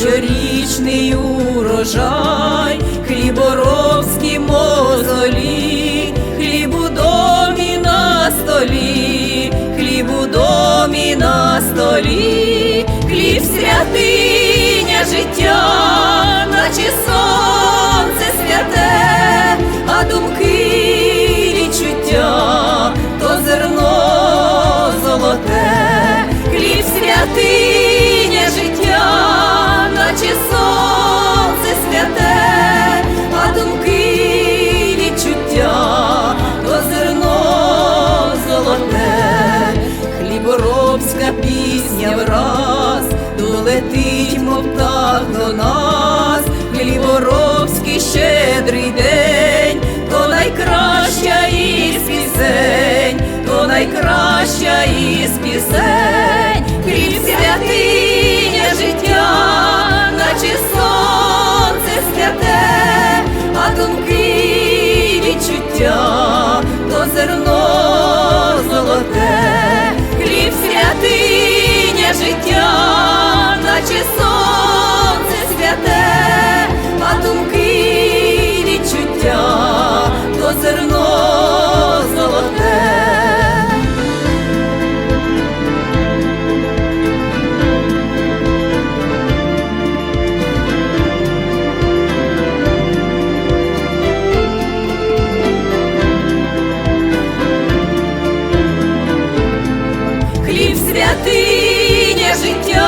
щорічний урожай, хліборобські мозолі, хліб у домі на столі, хліб у домі на столі, хліб святий. Хліборобська пісня враз долетить, мов птах до нас, хліборобський щедрий життя,